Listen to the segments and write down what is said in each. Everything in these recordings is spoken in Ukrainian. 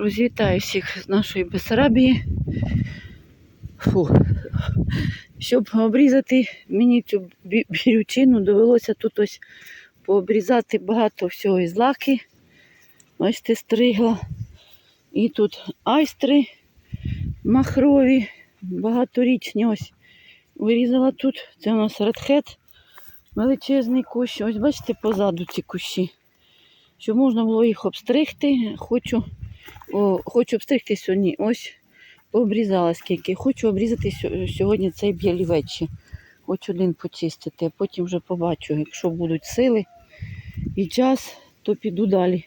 Друзі, вітаю всіх з нашої Бесарабії. Фу. Щоб обрізати мені цю бі- бірючину, довелося тут ось пообрізати багато всього із лаки. Бачите, стригла. І тут айстри махрові, багаторічні. Ось вирізала тут. Це у нас редхет, величезний кущ. Ось бачите, позаду ці кущі. Щоб можна було їх обстригти, хочу о, хочу обстригти сьогодні. Ось пообрізала скільки. Хочу обрізати сьогодні цей білівечі. Хочу один почистити, а потім вже побачу. Якщо будуть сили і час, то піду далі.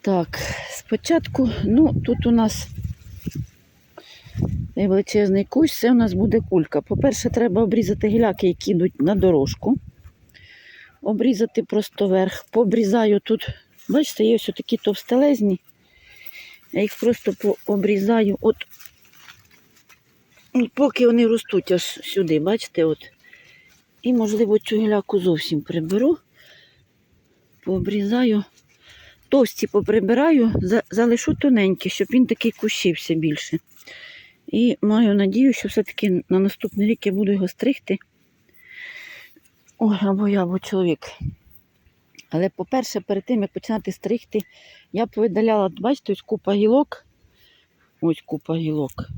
Так, спочатку, ну, тут у нас величезний кущ, це у нас буде кулька. По-перше, треба обрізати гіляки, які йдуть на дорожку. Обрізати просто верх. Пообрізаю тут Бачите, є ось такі товстелезні. Я їх просто обрізаю, от ну, поки вони ростуть аж сюди, бачите, от. І, можливо, цю гіляку зовсім приберу. Пообрізаю. Товсті поприбираю, залишу тоненькі, щоб він такий кущився більше. І маю надію, що все-таки на наступний рік я буду його стригти. Ой, або я, або чоловік. Але, по-перше, перед тим, як починати стригти, я повидаляла, бачите, ось купа гілок. Ось купа гілок.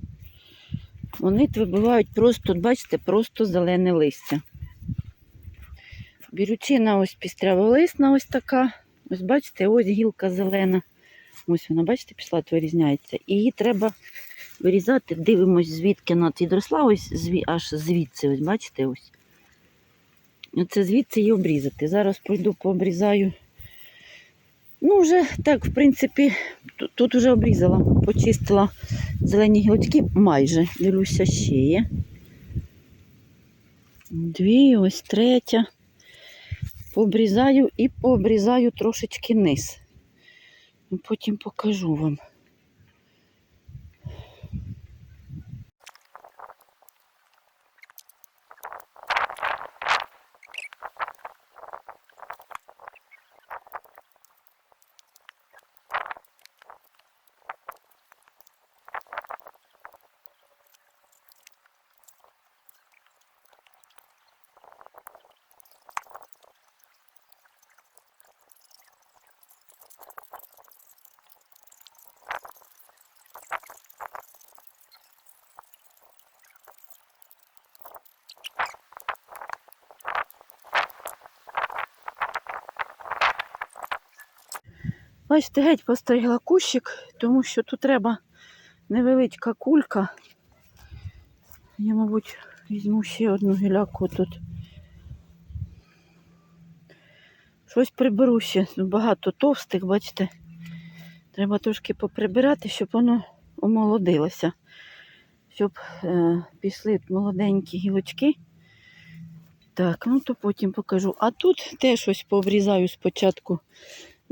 Вони вибивають просто, бачите, просто зелене листя. Бірючина ось пістряволисна ось така. Ось бачите, ось гілка зелена. Ось вона, бачите, пішла, то вирізняється. І її треба вирізати. Дивимось, звідки вона відросла, аж звідси, ось бачите, ось. Оце звідси її обрізати. Зараз пройду пообрізаю. Ну, вже так, в принципі, тут, тут вже обрізала, почистила зелені гілочки майже. Дивлюся, ще є. Дві, ось третя. Пообрізаю і пообрізаю трошечки низ. Ну, Потім покажу вам. Бачите, геть постригла кущик, тому що тут треба невеличка кулька. Я, мабуть, візьму ще одну гіляку тут. Щось приберу ще. Багато товстих, бачите. Треба трошки поприбирати, щоб воно омолодилося. Щоб е, пішли молоденькі гілочки. Так, ну то потім покажу. А тут теж ось пообрізаю спочатку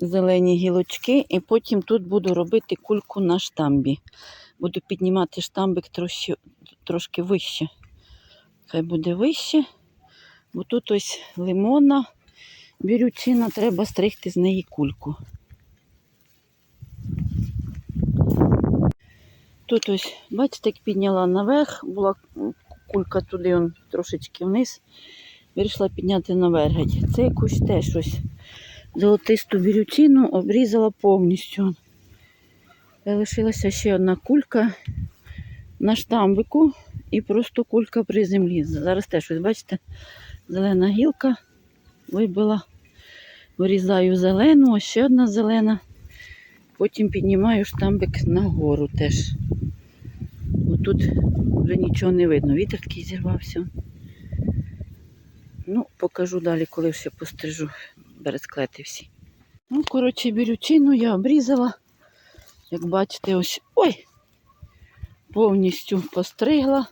зелені гілочки, і потім тут буду робити кульку на штамбі. Буду піднімати штамбик трошки, трошки вище. Хай буде вище, бо тут ось лимона, бірючина, треба стригти з неї кульку. Тут ось, бачите, як підняла наверх, була кулька туди он, трошечки вниз. Вирішила підняти наверх. Цей кущ теж ось золотисту бірючину обрізала повністю. Лишилася ще одна кулька на штамбику і просто кулька при землі. Зараз теж, ось бачите, зелена гілка вибила. Вирізаю зелену, ось ще одна зелена. Потім піднімаю штамбик нагору теж. Тут вже нічого не видно. Вітер такий зірвався. Ну, покажу далі, коли ще пострижу бересклети всі. Ну, коротше, бірючину я обрізала. Як бачите, ось ой! Повністю постригла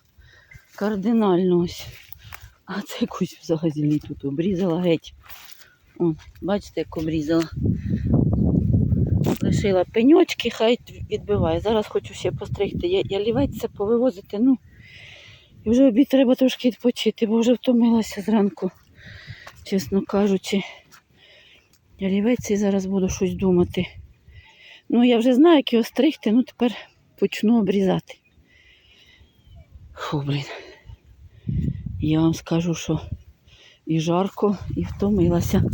кардинально ось. А це якусь взагалі тут обрізала геть. О, бачите, як обрізала. Лишила пеньочки, хай відбиває. Зараз хочу ще постригти. Я, я лівець це повивозити. Ну, і вже обід треба трошки відпочити, бо вже втомилася зранку, чесно кажучи. Я лівець і зараз буду щось думати. Ну, я вже знаю, як його стригти, ну тепер почну обрізати. Фу, блін. Я вам скажу, що і жарко, і втомилася.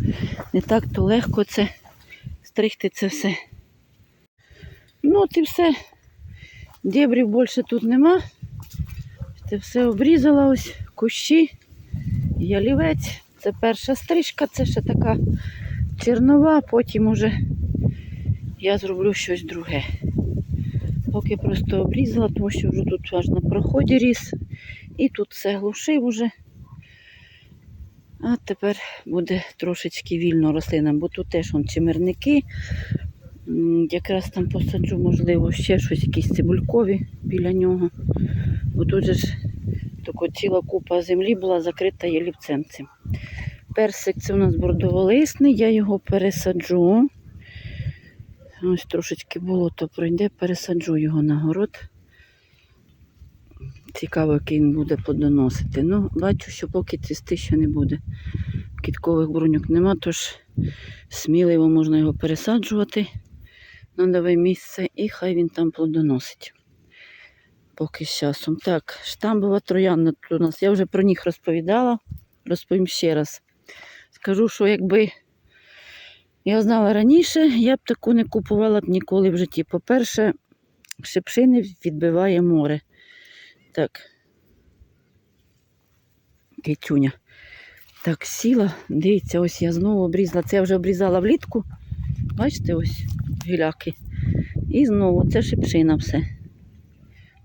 Не так то легко це стригти це все. Ну, от і все. Дєбрів більше тут нема. Це все обрізала ось кущі, ялівець. Це перша стрижка, це ще така чернова, потім уже я зроблю щось друге. Поки просто обрізала, тому що вже тут аж на проході ріс. І тут все глушив уже. А тепер буде трошечки вільно рослина, бо тут теж вон чимирники. Якраз там посаджу, можливо, ще щось, якісь цибулькові біля нього. Бо тут же ж тако ціла купа землі була закрита ялівцем цим. Персик це у нас бордоволисний, я його пересаджу. Ось трошечки болото пройде, пересаджу його на город. Цікаво, який він буде плодоносити. Ну, бачу, що поки цвісти ще не буде. Кіткових бруньок нема, тож сміливо можна його пересаджувати на нове місце і хай він там плодоносить. Поки з часом. Так, штамбова троянда тут у нас. Я вже про них розповідала. Розповім ще раз. Скажу, що якби я знала раніше, я б таку не купувала б ніколи в житті. По-перше, шипшини відбиває море. Так. Китюня. Так, сіла. Дивіться, ось я знову обрізала. Це я вже обрізала влітку. Бачите, ось гіляки. І знову це шипшина все.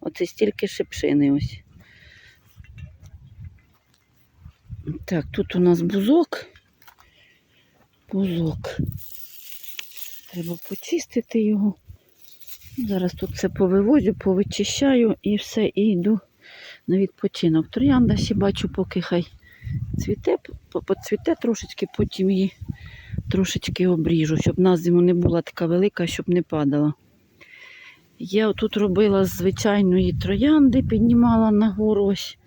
Оце стільки шипшини ось. Так, тут у нас бузок. Бузок. Треба почистити його. Зараз тут все повивозю, повичищаю і все, і йду на відпочинок. Троянда ще бачу, поки хай цвіте, поцвіте трошечки, потім її трошечки обріжу, щоб на зиму не була така велика, щоб не падала. Я тут робила з звичайної троянди, піднімала нагору ось.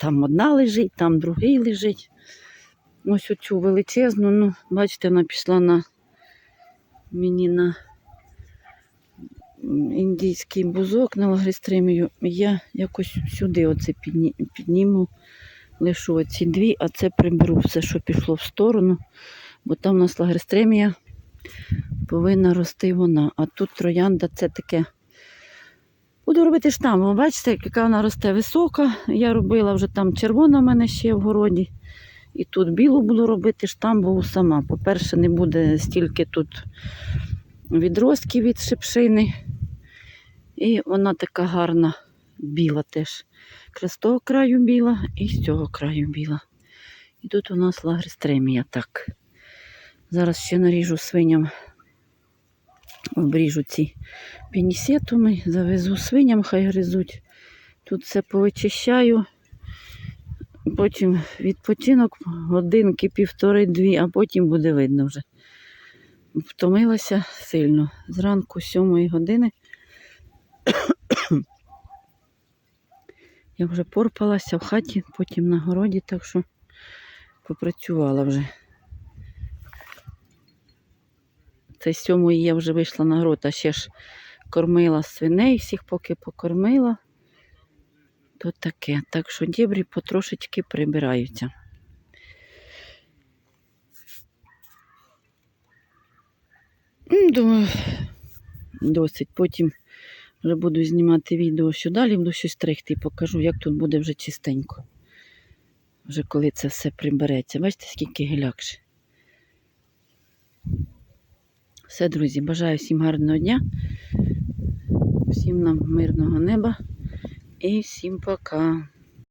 Там одна лежить, там другий лежить. Ось оцю величезну, ну, бачите, вона пішла на мені на індійський бузок на лагристремію. Я якось сюди оце підні, підніму, лишу оці дві, а це приберу все, що пішло в сторону, бо там у нас лагристремія повинна рости вона. А тут троянда це таке. Буду робити штамбу. Бачите, яка вона росте висока. Я робила вже там червона в мене ще в городі. І тут білу буду робити штамбову сама. По-перше, не буде стільки тут відростків від шипшини. І вона така гарна, біла теж. З того краю біла і з цього краю біла. І тут у нас лагристремія так. Зараз ще наріжу свиням, обріжу ці пінісетуми, завезу свиням, хай гризуть. Тут все повичищаю. Потім відпочинок годинки, півтори-дві, а потім буде видно вже. Втомилася сильно. Зранку сьомої години я вже порпалася в хаті, потім на городі, так що попрацювала вже. Це сьомої я вже вийшла на город, а ще ж кормила свиней, всіх поки покормила. То таке. Так що дібрі потрошечки прибираються. Думаю, досить. Потім вже буду знімати відео, що далі буду щось стригти і покажу, як тут буде вже чистенько. Вже коли це все прибереться. Бачите, скільки гелякше. Все, друзі, бажаю всім гарного дня, всім нам мирного неба і всім пока.